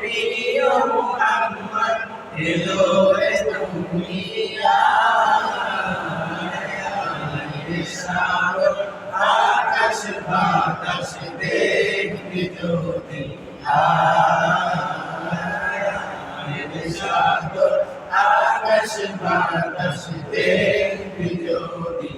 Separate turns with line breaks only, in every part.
প্রিয় মোহাম্মদ এলো দুনিয়া। আকাশ বাতাস দেখবি যদি আকাশ বাতাস দেখবি যদি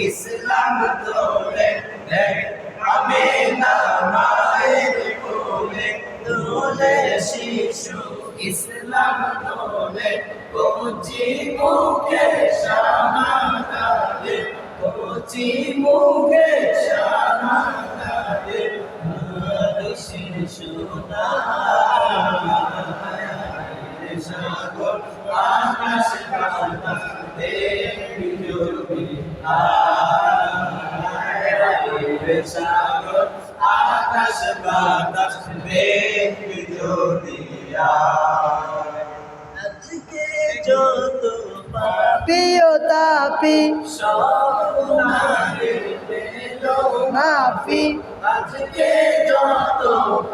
ইসলাম দোলে আমি না মায়ের কোলে দোলে শিশু ইসলাম দোলে কচি মুখে শামাদালে কচি মুখে শামাদালে শিশু না সাগর, আকাশ বাতাস দেখবি যদি সাগর, আকাশ দেখবি যদি আজকে যত পাপি
প্রিয় তাপি
সব গুনাহের পেল
মাফি।
আজকে যত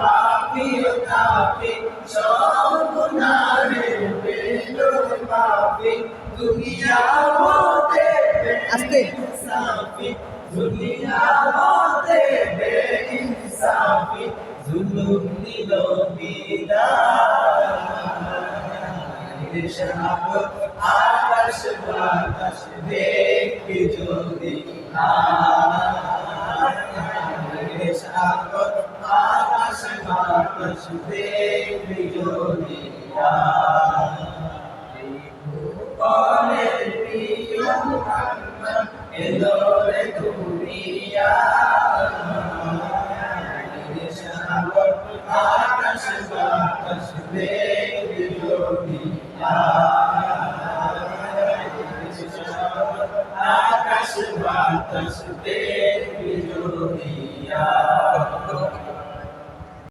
পাপি তাপি সব গুনাহের পেল পাপি। দুনিয়া হতে
আস্তে।
ইনসাফি দুনিয়া হতে ইনসাফি জুলুম দিল বিদায় সাগর আকাশ বাতাস দেখবি যদি সাগর আকাশ বাতাস দেখবি যদি পরের প্রিয় মুহাম্মদ এলো রে দুনিয়া সাগর আকাশ বাতাস দেখবি যদি বাতাস দেখবি যদি